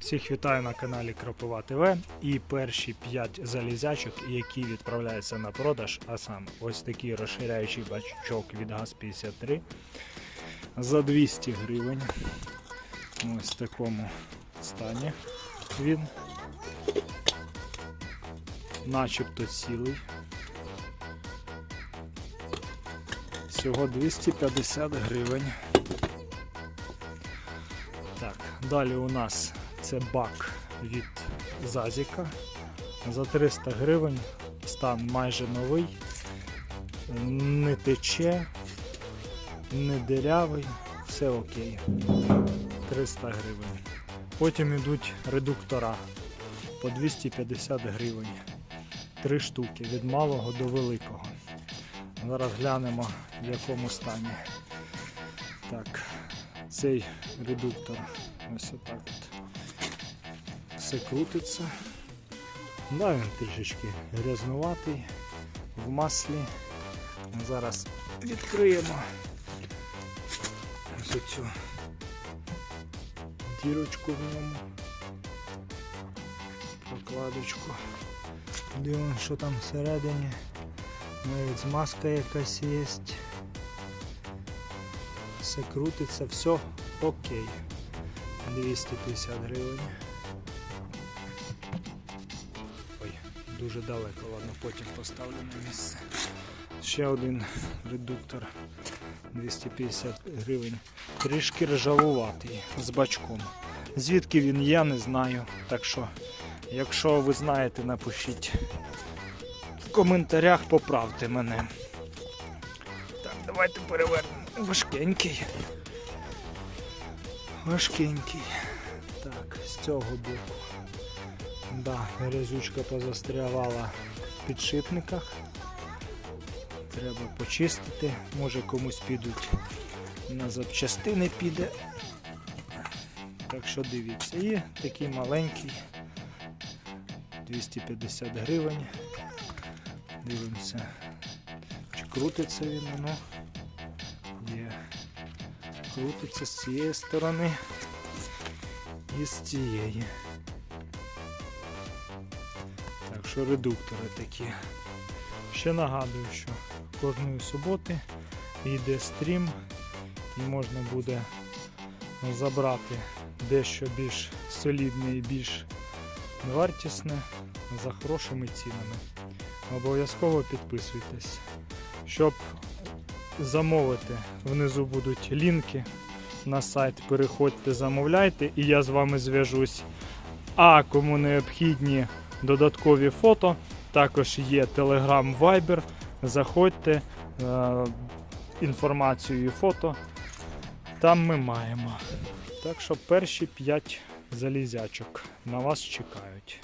Всіх вітаю на каналі Кропива ТВ і перші 5 залізячок, які відправляються на продаж, а саме ось такий розширяючий бачок від ГАЗ-53 за 200 гривень. Ось в такому стані він. Начебто цілий. Всього 250 гривень. Так, далі у нас це бак від Зазіка. За 300 гривень. Стан майже новий. Не тече, не дирявий, все окей. 300 гривень. Потім йдуть редуктора по 250 гривень. Три штуки від малого до великого. Зараз глянемо в якому стані. Так, цей редуктор ось отак от все крутиться. Да, він трішечки грязнуватий в маслі. Зараз відкриємо ось цю дірочку в ньому. Прокладочку. Дивимося, що там всередині. Навіть змазка якась є. Все крутиться, все окей. 250 гривень. Дуже далеко, ладно, потім поставлю на місце. Ще один редуктор 250 гривень. Трішки ржавуватий з бачком. Звідки він я не знаю. Так що, якщо ви знаєте, напишіть в коментарях, поправте мене. Так, давайте перевернемо. Важкенький. Важкенький. Так, з цього боку. Да, грязючка позастрявала в підшипниках. Треба почистити. Може комусь підуть на запчастини піде. Так що дивіться. І такий маленький. 250 гривень. Дивимося. Чи крутиться він, ну. Є. Крутиться з цієї сторони і з цієї. Що редуктори такі. Ще нагадую, що кожної суботи йде стрім і можна буде забрати дещо більш солідне і більш вартісне за хорошими цінами. Обов'язково підписуйтесь, щоб замовити. Внизу будуть лінки на сайт. Переходьте, замовляйте, і я з вами зв'яжусь. А кому необхідні додаткові фото, також є Telegram Viber. Заходьте, е, інформацію і фото. Там ми маємо. Так що перші 5 залізячок на вас чекають.